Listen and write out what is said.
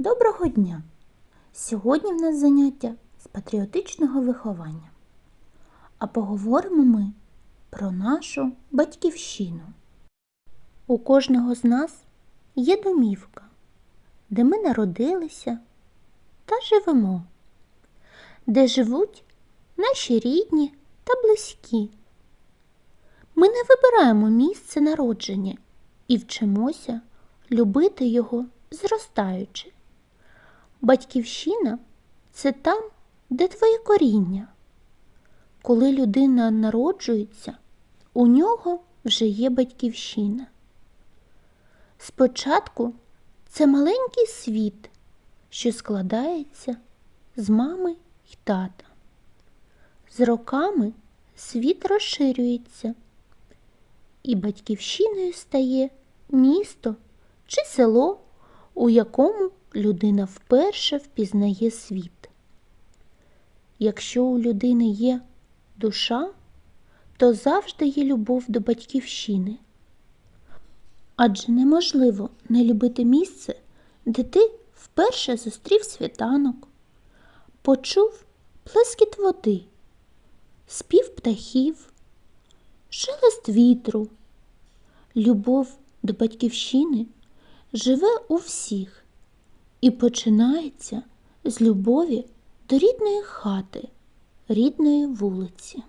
Доброго дня! Сьогодні в нас заняття з патріотичного виховання. А поговоримо ми про нашу батьківщину. У кожного з нас є домівка, де ми народилися та живемо, де живуть наші рідні та близькі. Ми не вибираємо місце народження і вчимося любити його зростаючи. Батьківщина це там, де твоє коріння. Коли людина народжується, у нього вже є батьківщина. Спочатку це маленький світ, що складається з мами й тата. З роками світ розширюється, і батьківщиною стає місто чи село, у якому людина вперше впізнає світ. Якщо у людини є душа, то завжди є любов до батьківщини. Адже неможливо не любити місце, де ти вперше зустрів світанок, почув плескіт води, спів птахів, шелест вітру. Любов до батьківщини живе у всіх і починається з любові до рідної хати, рідної вулиці.